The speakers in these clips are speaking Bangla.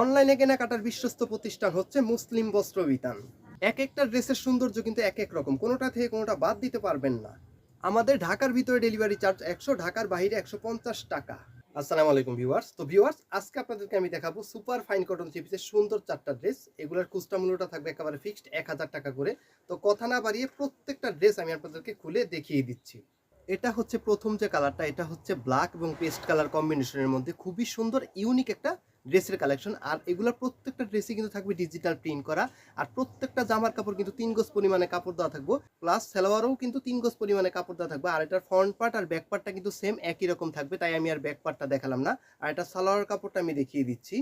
অনলাইনে কেনাকাটার বিশ্বস্ত প্রতিষ্ঠান হচ্ছে মুসলিম বস্ত্র বিতান। এক একটা ড্রেসের সৌন্দর্য কিন্তু এক এক রকম, কোনোটা থেকে কোনোটা বাদ দিতে পারবেন না। আমাদের ঢাকার ভিতরে ডেলিভারি চার্জ একশো, ঢাকার বাইরে একশো পঞ্চাশ টাকা। আসসালামু আলাইকুম ভিউয়ার্স তো ভিউয়ার্স আজকে আপনাদেরকে আমি দেখাবো সুপার ফাইন কটন চিপসের সুন্দর চারটা ড্রেস এগুলোর খুচরা মূল্যটা থাকবে একেবারে ফিক্সড এক হাজার টাকা করে। তো কথা না বাড়িয়ে প্রত্যেকটা ড্রেস আমি আপনাদেরকে খুলে দেখিয়ে দিচ্ছি। এটা হচ্ছে প্রথম যে কালারটা এটা হচ্ছে ব্ল্যাক এবং পেস্ট কালার কম্বিনেশনের মধ্যে খুবই সুন্দর ইউনিক একটা ড্রেসের কালেকশন আর এগুলোর প্রত্যেকটা ড্রেসই কিন্তু থাকবে ডিজিটাল প্রিন্ট করা, আর প্রত্যেকটা জামার কাপড় কিন্তু তিন গজ পরিমাণে কাপড় দেওয়া থাকবে প্লাস সালোয়ারও কিন্তু তিন গজ পরিমাণে কাপড় দেওয়া থাকবে, আর এটার ফ্রন্ট পার্ট আর ব্যাক পার্টটা কিন্তু সেম একই রকম থাকবে, তাই আমি আর ব্যাক পার্টটা দেখালাম না, আর এটা সালোয়ার কাপড়টা আমি দেখিয়ে দিচ্ছি।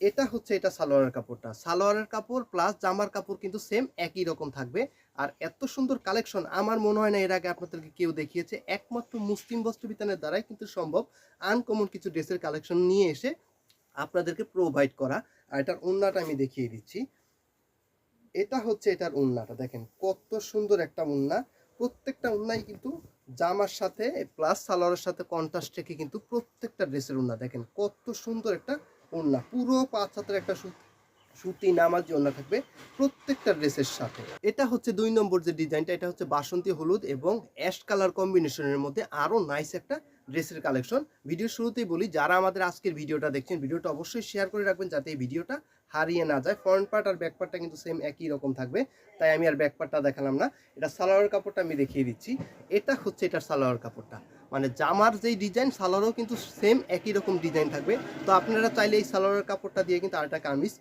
এটা হচ্ছে এটা সালোয়ারের কাপড়টা, সালোয়ারের কাপড় প্লাস জামার কাপড় কিন্তু সেম একই রকম থাকবে, আর এত সুন্দর কালেকশন আমার মনে হয় না এর আগে আপনাদেরকে কেউ দেখিয়েছে, একমাত্র মুসলিম বস্ত্র বিতানের দ্বারাই কিন্তু সম্ভব আনকমন কিছু ড্রেসের কালেকশন নিয়ে এসে আপনাদেরকে প্রোভাইড করা। আর এটার ওন্নাটা আমি দেখিয়ে দিচ্ছি। এটা হচ্ছে এটার উন্নাটা। দেখেন, কত সুন্দর একটা উন্না। প্রত্যেকটা উন্নাই কিন্তু জামার সাথে প্লাস সালোয়ারের সাথে কন্ট্রাস্ট রেখে কিন্তু প্রত্যেকটা ড্রেসের উন্না। দেখেন, কত সুন্দর একটা উন্না। পুরো পাঁচ হাতের একটা সুতি নামাজি ওন্না থাকবে প্রত্যেকটা ড্রেসের সাথে। এটা হচ্ছে দুই নম্বর যে ডিজাইনটা, এটা হচ্ছে বাসন্তী হলুদ এবং অ্যাশ কালার কম্বিনেশনের মধ্যে আরও নাইস একটা ড্রেসের কালেকশন। ভিডিও শুরুতেই বলি, যারা আমাদের আজকের ভিডিওটা দেখছেন, ভিডিওটা অবশ্যই শেয়ার করে রাখবেন যাতে এই ভিডিওটা হারিয়ে না যায়। ফ্রন্ট পার্ট আর ব্যাক পার্টটা কিন্তু সেম একই রকম থাকবে, তাই আমি আর ব্যাক পার্টটা দেখালাম না। এটা সালোয়ার কাপড়টা আমি দেখিয়ে দিচ্ছি। এটা হচ্ছে এটার সালোয়ার কাপড়টা। মানে জামার যেই ডিজাইন, সালোয়ারও কিন্তু সেম একই রকম ডিজাইন থাকবে। তো আপনারা চাইলে এই সালোয়ারের কাপড়টা দিয়ে কিন্তু আরেকটা কামিজ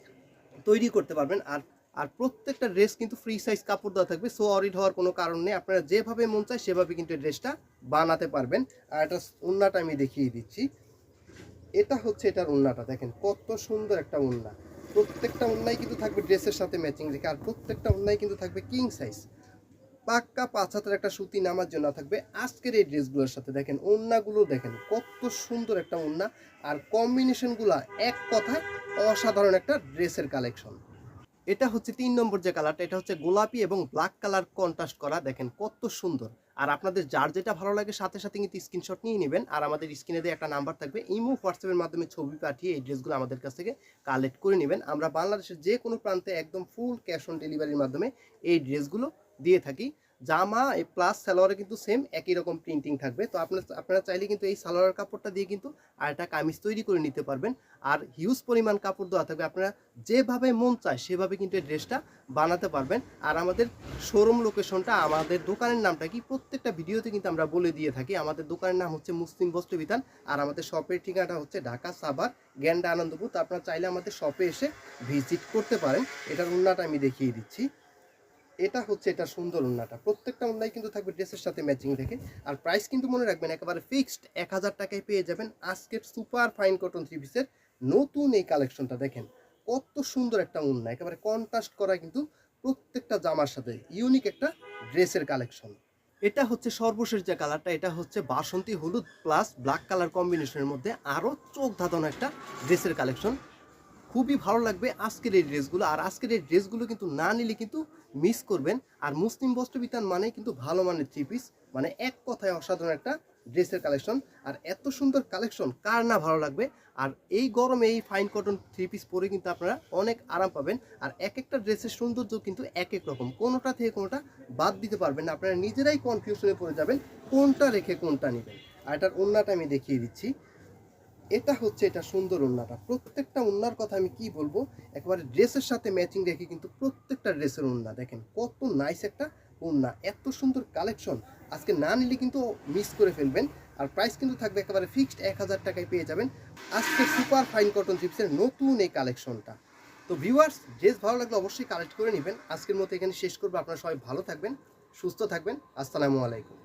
তৈরি করতে পারবেন। আর আর প্রত্যেকটা ড্রেস কিন্তু ফ্রি সাইজ কাপড় দেওয়া থাকবে। সো অরিড হওয়ার কোনো কারণ নেই। আপনারা যেভাবে মন চায় সেভাবে কিন্তু ড্রেসটা বানাতে পারবেন। আর এটা উন্নাটা আমি দেখিয়ে দিচ্ছি। এটা হচ্ছে এটার উন্নাটা দেখেন কত সুন্দর একটা উন্না প্রত্যেকটা উন্নাই কিন্তু থাকবে ড্রেসের সাথে ম্যাচিং রেখে। আর প্রত্যেকটা উন্নাই কিন্তু থাকবে কিং সাইজ পাক্কা পাঁচ হাতের একটা সুতি নামার জন্য থাকবে আজকের এই ড্রেসগুলোর সাথে। দেখেন ওন্নাগুলো দেখেন, কত সুন্দর একটা ওন্না। আর কম্বিনেশনগুলো এক কথায় অসাধারণ একটা ড্রেসের কালেকশন। এটা হচ্ছে তিন নম্বর যে কালারটা, এটা হচ্ছে গোলাপি এবং ব্ল্যাক কালার কন্ট্রাস্ট করা। দেখেন, কত সুন্দর। আর আপনাদের যার যেটা ভালো লাগে সাথে সাথে কিন্তু স্ক্রিনশট নিয়ে নেবেন। আর আমাদের স্ক্রিনে দিয়ে একটা নাম্বার থাকবে, ইমো হোয়াটসঅ্যাপের মাধ্যমে ছবি পাঠিয়ে এই ড্রেসগুলো আমাদের কাছ থেকে কালেক্ট করে নেবেন। আমরা বাংলাদেশের যে কোনো প্রান্তে একদম ফুল ক্যাশ অন ডেলিভারির মাধ্যমে এই ড্রেসগুলো দিয়ে থাকি। জামা প্লাস সালোয়ারে কিন্তু সেম একই রকম প্রিন্টিং থাকবে। তো আপনার, আপনারা চাইলে কিন্তু এই সালোয়ার কাপড়টা দিয়ে কিন্তু আর একটা কামিজ তৈরি করে নিতে পারবেন। আর হিউজ পরিমাণ কাপড় দেওয়া থাকবে। আপনারা যেভাবে মন চায় সেভাবে কিন্তু এই ড্রেসটা বানাতে পারবেন। আর আমাদের শোরুম লোকেশনটা আমাদের দোকানের নামটা কি? প্রত্যেকটা ভিডিওতে কিন্তু আমরা বলে দিয়ে থাকি। আমাদের দোকানের নাম হচ্ছে মুসলিম বস্ত্র বিধান আর আমাদের শপের ঠিকানাটা হচ্ছে ঢাকা সাভার, গ্যান্ডা আনন্দপুর। তো আপনারা চাইলে আমাদের শপে এসে ভিজিট করতে পারেন। এটার উন্নাটা আমি দেখিয়ে দিচ্ছি। এটা হচ্ছে এটা সুন্দর উন্নাটা। প্রত্যেকটা উন্নাই কিন্তু থাকবে ড্রেসের সাথে ম্যাচিং রেখে আর প্রাইস কিন্তু মনে রাখবেন, একেবারে ফিক্সড এক হাজার টাকায় পেয়ে যাবেন আজকের সুপার ফাইন কটন থ্রি পিসের নতুন এই কালেকশনটা দেখেন। কত সুন্দর একটা উন্না, একেবারে কন্ট্রাস্ট করা কিন্তু প্রত্যেকটা জামার সাথে ইউনিক একটা ড্রেসের কালেকশন এটা হচ্ছে সর্বশেষ যে কালারটা এটা হচ্ছে বাসন্তী হলুদ প্লাস ব্ল্যাক কালার কম্বিনেশনের মধ্যে আরও চোখ ধাঁধানো একটা ড্রেসের কালেকশন খুবই ভালো লাগবে আজকের এই ড্রেসগুলো। আর আজকের এই ড্রেসগুলো কিন্তু না নিলে কিন্তু মিস করবেন। আর মুসলিম বস্ত্রবিতান মানে কিন্তু ভালো মানের থ্রি পিস মানে এক কথায় অসাধারণ একটা ড্রেসের কালেকশন আর এত সুন্দর কালেকশন কার না ভালো লাগবে? আর এই গরমে এই ফাইন কটন থ্রি পিস পরে কিন্তু আপনারা অনেক আরাম পাবেন। আর এক একটা ড্রেসের সৌন্দর্য কিন্তু এক এক রকম, কোনোটা থেকে কোনোটা বাদ দিতে পারবেন না। আপনারা নিজেরাই কনফিউশনে পড়ে যাবেন, কোনটা রেখে কোনটা নেবেন। আর এটার অন্যটা আমি দেখিয়ে দিচ্ছি। এটা হচ্ছে এটা সুন্দর উন্নাটা প্রত্যেকটা উন্নার কথা আমি কি বলব? একেবারে ড্রেসের সাথে ম্যাচিং রেখে কিন্তু প্রত্যেকটা ড্রেসের উন্না দেখেন, কত নাইস একটা উন্না এত সুন্দর কালেকশন আজকে না নিলে কিন্তু মিস করে ফেলবেন, আর প্রাইস কিন্তু থাকবে একেবারে ফিক্সড এক হাজার টাকায় পেয়ে যাবেন। আজকে সুপার ফাইন কটন চিপসের নতুন এই কালেকশনটা তো ভিউয়ার্স ড্রেস ভালো লাগলে অবশ্যই কালেক্ট করে নেবেন। আজকের মতো এখানে শেষ করব। আপনারা সবাই ভালো থাকবেন, সুস্থ থাকবেন। আসসালামু আলাইকুম।